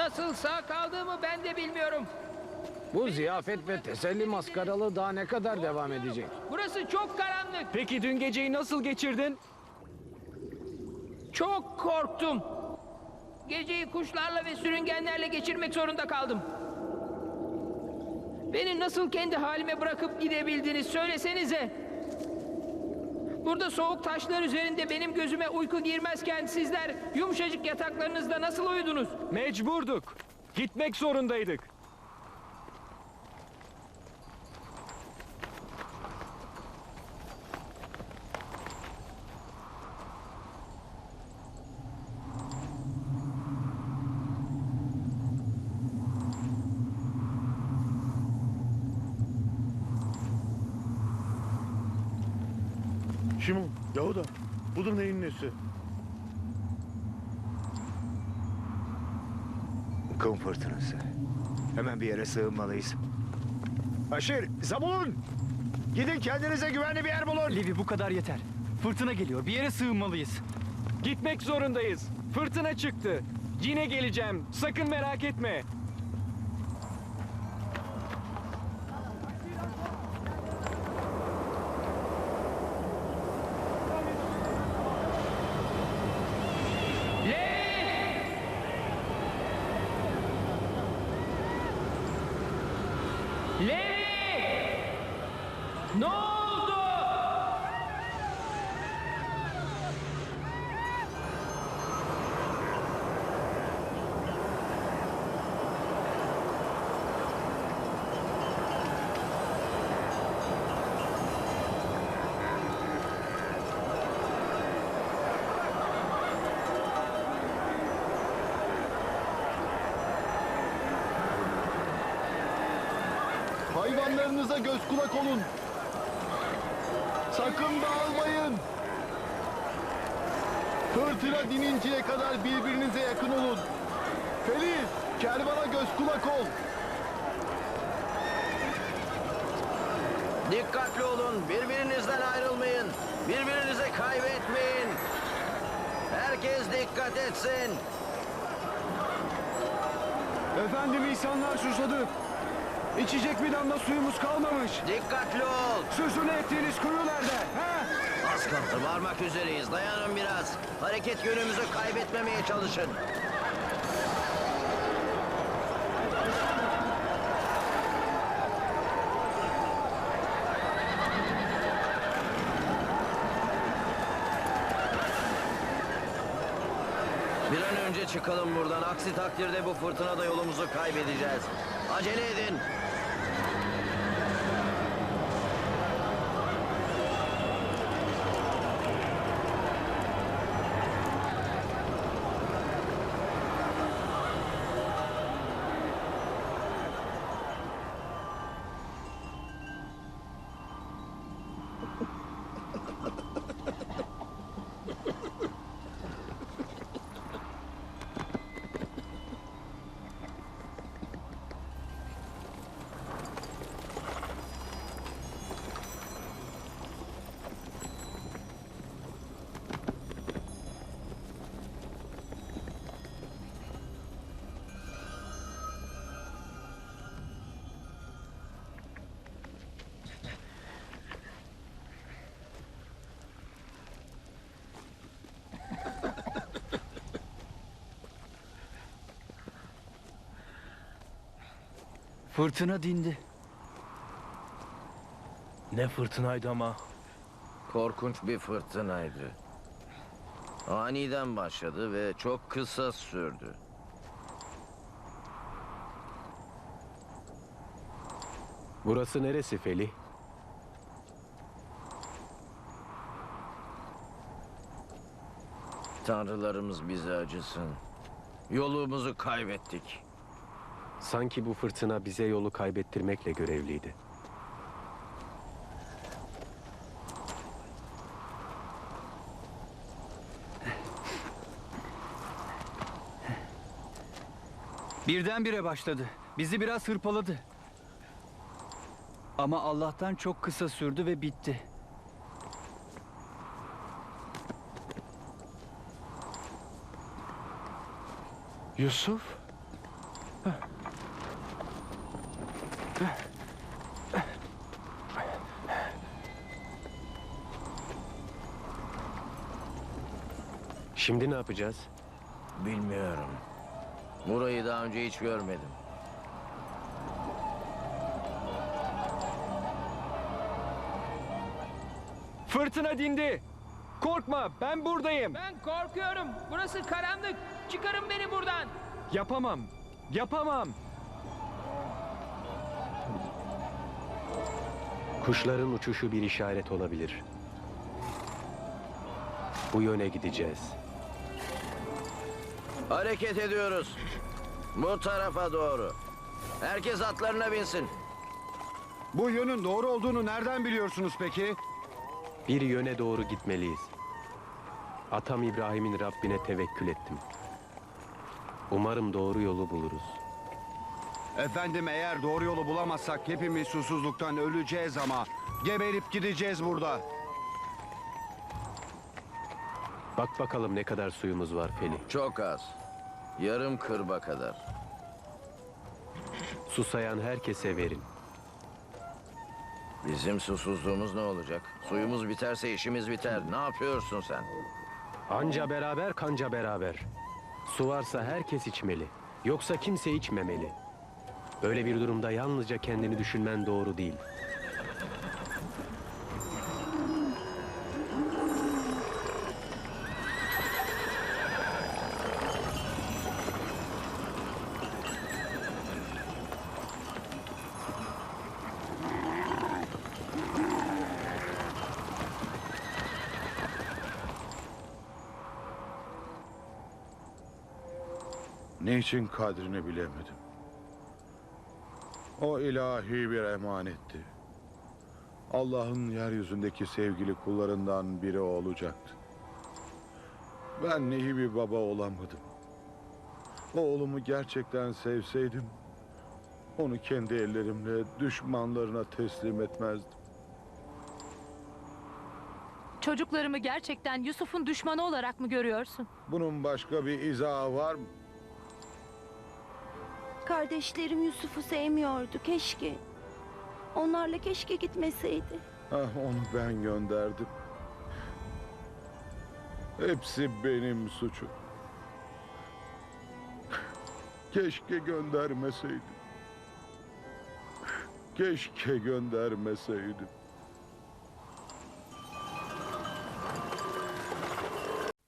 Nasıl sağ kaldığımı ben de bilmiyorum. Bu ziyafet ve teselli maskaralı daha ne kadar devam edecek? Burası çok karanlık. Peki dün geceyi nasıl geçirdin? Çok korktum. Geceyi kuşlarla ve sürüngenlerle geçirmek zorunda kaldım. Beni nasıl kendi halime bırakıp gidebildiniz söylesenize. Burada soğuk taşlar üzerinde benim gözüme uyku girmezken sizler yumuşacık yataklarınızda nasıl uyudunuz? Mecburduk. Gitmek zorundaydık. Şimon, Yahuda. Budur neyin nesi? Kum fırtınası. Hemen bir yere sığınmalıyız. Aşır, Zabulun! Gidin kendinize güvenli bir yer bulun. Levi bu kadar yeter. Fırtına geliyor. Bir yere sığınmalıyız. Gitmek zorundayız. Fırtına çıktı. Yine geleceğim. Sakın merak etme. Levi! Ne oldu? Hayvanlarınıza göz kulak olun. Sakın dağılmayın. Fırtına dininceye kadar birbirinize yakın olun. Feliz, kervana göz kulak ol. Dikkatli olun, birbirinizden ayrılmayın. Birbirinizi kaybetmeyin. Herkes dikkat etsin. Efendim insanlar susadı. İçecek bir damla suyumuz kalmamış. Dikkatli ol. Sözünü ettiğiniz kuyu nerede? He? Az kaldı, varmak üzereyiz. Dayanın biraz. Hareket yönümüzü kaybetmemeye çalışın. Bir an önce çıkalım buradan. Aksi takdirde bu fırtınada yolumuzu kaybedeceğiz. Acele edin. Fırtına dindi. Ne fırtınaydı ama. Korkunç bir fırtınaydı. Aniden başladı ve çok kısa sürdü. Burası neresi Feli? Tanrılarımız bize acısın. Yolumuzu kaybettik. Sanki bu fırtına bize yolu kaybettirmekle görevliydi. Birdenbire başladı. Bizi biraz hırpaladı. Ama Allah'tan çok kısa sürdü ve bitti. Yusuf? Şimdi ne yapacağız? Bilmiyorum. Burayı daha önce hiç görmedim. Fırtına dindi. Korkma ben buradayım. Ben korkuyorum. Burası karanlık. Çıkarın beni buradan. Yapamam. Yapamam. Kuşların uçuşu bir işaret olabilir. Bu yöne gideceğiz. Hareket ediyoruz. Bu tarafa doğru. Herkes atlarına binsin. Bu yönün doğru olduğunu nereden biliyorsunuz peki? Bir yöne doğru gitmeliyiz. Atam İbrahim'in Rabbine tevekkül ettim. Umarım doğru yolu buluruz. Efendim eğer doğru yolu bulamazsak hepimiz susuzluktan öleceğiz ama geberip gideceğiz burada. Bak bakalım ne kadar suyumuz var Feli. Çok az. Yarım kırba kadar. Susayan herkese verin. Bizim susuzluğumuz ne olacak? Suyumuz biterse işimiz biter. Ne yapıyorsun sen? Anca beraber kanca beraber. Su varsa herkes içmeli. Yoksa kimse içmemeli. Böyle bir durumda yalnızca kendini düşünmen doğru değil. Niçin kadrini bilemedim. O ilahi bir emanetti. Allah'ın yeryüzündeki sevgili kullarından biri olacaktı. Ben iyi bir baba olamadım. Oğlumu gerçekten sevseydim, onu kendi ellerimle düşmanlarına teslim etmezdim. Çocuklarımı gerçekten Yusuf'un düşmanı olarak mı görüyorsun? Bunun başka bir izahı var mı? Kardeşlerim Yusuf'u sevmiyordu keşke. Onlarla keşke gitmeseydi. Ah, onu ben gönderdim. Hepsi benim suçum. Keşke göndermeseydim. Keşke göndermeseydim.